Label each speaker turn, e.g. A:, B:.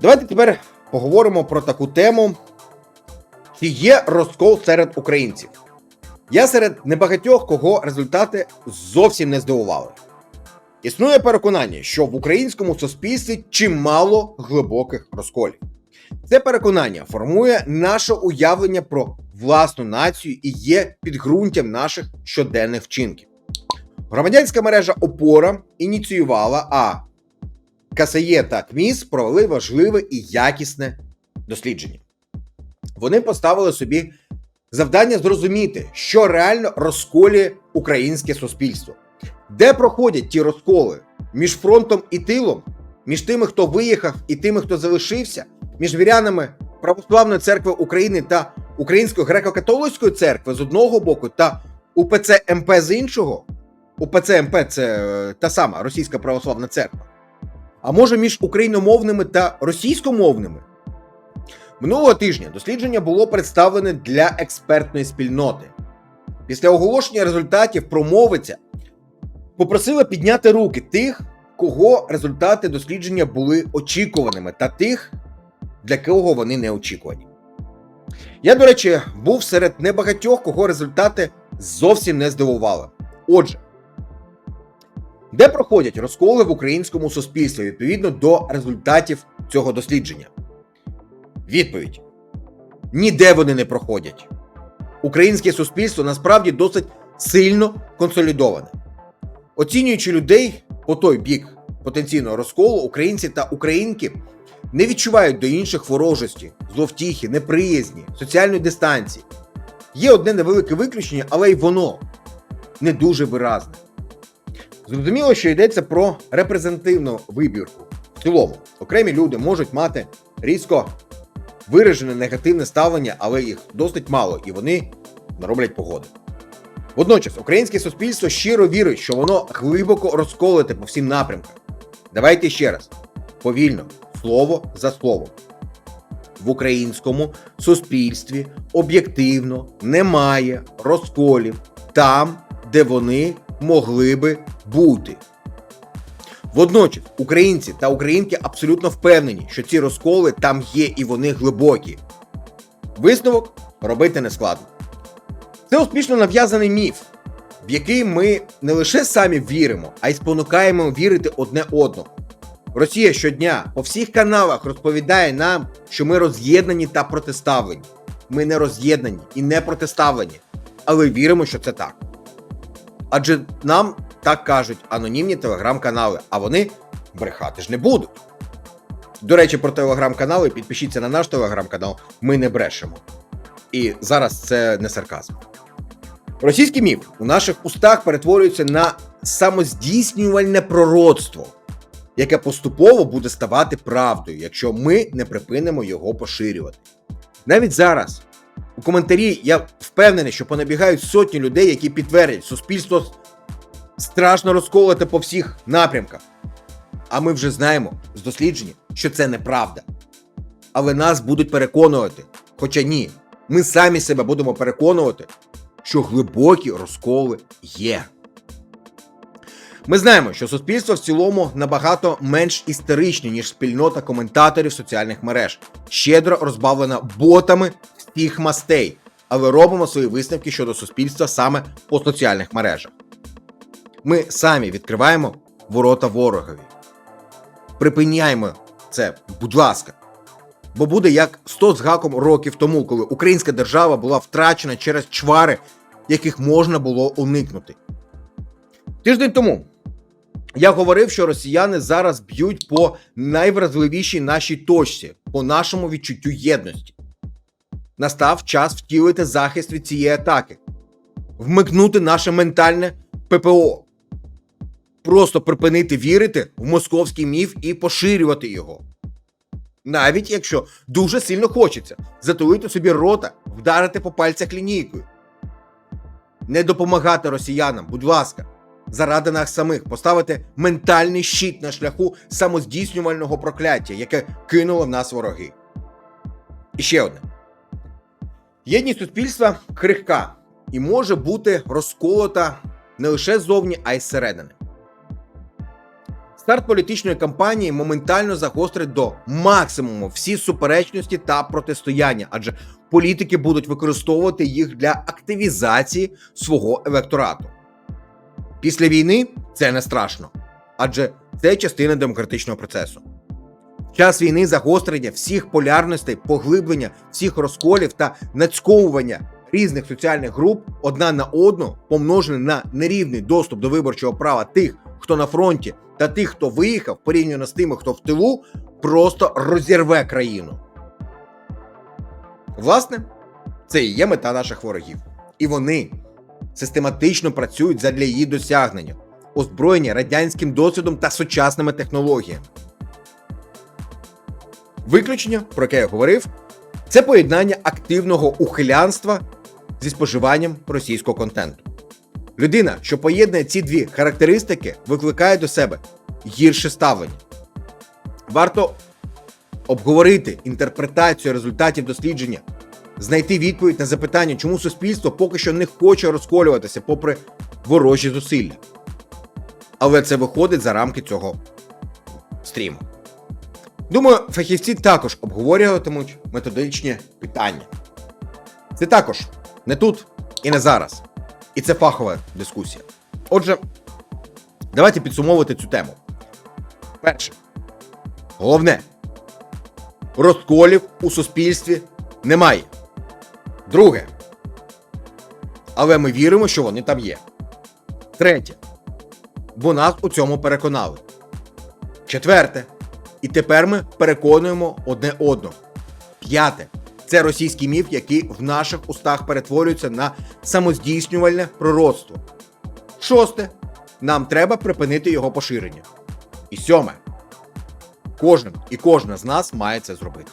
A: Давайте тепер поговоримо про таку тему. Чи є розкол серед українців? Я серед небагатьох, кого результати зовсім не здивували. Існує переконання, що в українському суспільстві чимало глибоких розколів. Це переконання формує наше уявлення про власну націю і є підґрунтям наших щоденних вчинків. Громадянська мережа Опора ініціювала, а КСЄ та КМІС провели важливе і якісне дослідження. Вони поставили собі завдання зрозуміти, що реально розколює українське суспільство, де проходять ті розколи між фронтом і тилом, між тими, хто виїхав, і тими, хто залишився, між вірянами Православної церкви України та Української греко-католицької церкви з одного боку та УПЦ МП з іншого. УПЦ МП це е, та сама Російська православна церква. А може між україномовними та російськомовними? Минулого тижня дослідження було представлене для експертної спільноти. Після оголошення результатів промовиця попросила підняти руки тих, кого результати дослідження були очікуваними, та тих, для кого вони не очікувані. Я, до речі, був серед небагатьох, кого результати зовсім не здивували. Отже, де проходять розколи в українському суспільстві відповідно до результатів цього дослідження? Відповідь: ніде вони не проходять. Українське суспільство насправді досить сильно консолідоване. Оцінюючи людей по той бік потенційного розколу, українці та українки не відчувають до інших ворожості, зловтіхи, неприязні, соціальної дистанції. Є одне невелике виключення, але й воно не дуже виразне. Зрозуміло, що йдеться про репрезентативну вибірку. В цілому, окремі люди можуть мати різко виражене негативне ставлення, але їх досить мало, і вони нароблять погоди. Водночас, українське суспільство щиро вірить, що воно глибоко розколите по всім напрямкам. Давайте ще раз, повільно, слово за словом. В українському суспільстві об'єктивно немає розколів там, де вони могли би бути. Водночас українці та українки абсолютно впевнені, що ці розколи там є і вони глибокі. Висновок робити не складно. Це успішно нав'язаний міф, в який ми не лише самі віримо, а й спонукаємо вірити одне одного. Росія щодня по всіх каналах розповідає нам, що ми роз'єднані та протиставлені. Ми не роз'єднані і не протиставлені, але віримо, що це так. Адже нам так кажуть анонімні телеграм-канали, а вони брехати ж не будуть. До речі, про телеграм-канали підпишіться на наш телеграм-канал, ми не брешемо. І зараз це не сарказм. Російський міф у наших устах перетворюється на самоздійснювальне пророцтво, яке поступово буде ставати правдою, якщо ми не припинимо його поширювати. Навіть зараз у коментарі я впевнений, що понабігають сотні людей, які підтвердять, суспільство страшно розколоте по всіх напрямках. А ми вже знаємо з дослідження, що це неправда. Але нас будуть переконувати, хоча ні, ми самі себе будемо переконувати, що глибокі розколи є. Ми знаємо, що суспільство в цілому набагато менш істеричне, ніж спільнота коментаторів соціальних мереж, щедро розбавлена ботами всіх мастей, але робимо свої висновки щодо суспільства саме по соціальних мережах. Ми самі відкриваємо ворота ворогові. Припиняємо це, будь ласка. Бо буде як 100 з гаком років тому, коли українська держава була втрачена через чвари, яких можна було уникнути. Тиждень тому я говорив, що росіяни зараз б'ють по найвразливішій нашій точці, по нашому відчуттю єдності. Настав час втілити захист від цієї атаки, вмикнути наше ментальне ППО, просто припинити вірити в московський міф і поширювати його. Навіть якщо дуже сильно хочеться затулити собі рота, вдарити по пальцях лінійкою. Не допомагати росіянам, будь ласка, заради нас самих поставити ментальний щит на шляху самоздійснювального прокляття, яке кинуло в нас вороги. І ще одне: єдність суспільства крихка і може бути розколота не лише ззовні, а й зсередини. Старт політичної кампанії моментально загострить до максимуму всі суперечності та протистояння, адже політики будуть використовувати їх для активізації свого електорату. Після війни це не страшно, адже це частина демократичного процесу. Час війни загострення всіх полярностей, поглиблення всіх розколів та нацьковування різних соціальних груп одна на одну, помножене на нерівний доступ до виборчого права тих, хто на фронті, та тих, хто виїхав, порівняно з тими, хто в тилу, просто розірве країну. Власне, це і є мета наших ворогів. І вони систематично працюють задля її досягнення, озброєні радянським досвідом та сучасними технологіями. Виключення, про яке я говорив, це поєднання активного ухилянства зі споживанням російського контенту. Людина, що поєднує ці дві характеристики, викликає до себе гірше ставлення. Варто обговорити інтерпретацію результатів дослідження, знайти відповідь на запитання, чому суспільство поки що не хоче розколюватися попри ворожі зусилля. Але це виходить за рамки цього стріму. Думаю, фахівці також обговорюватимуть методичні питання. Це також не тут і не зараз. І це фахова дискусія. Отже, давайте підсумовувати цю тему. Перше. Головне. Розколів у суспільстві немає. Друге. Але ми віримо, що вони там є. Третє. Бо нас у цьому переконали. Четверте. І тепер ми переконуємо одне одного. П'яте. Це російський міф, який в наших устах перетворюється на самоздійснювальне пророцтво. Шосте. Нам треба припинити його поширення. І сьоме. Кожен і кожна з нас має це зробити.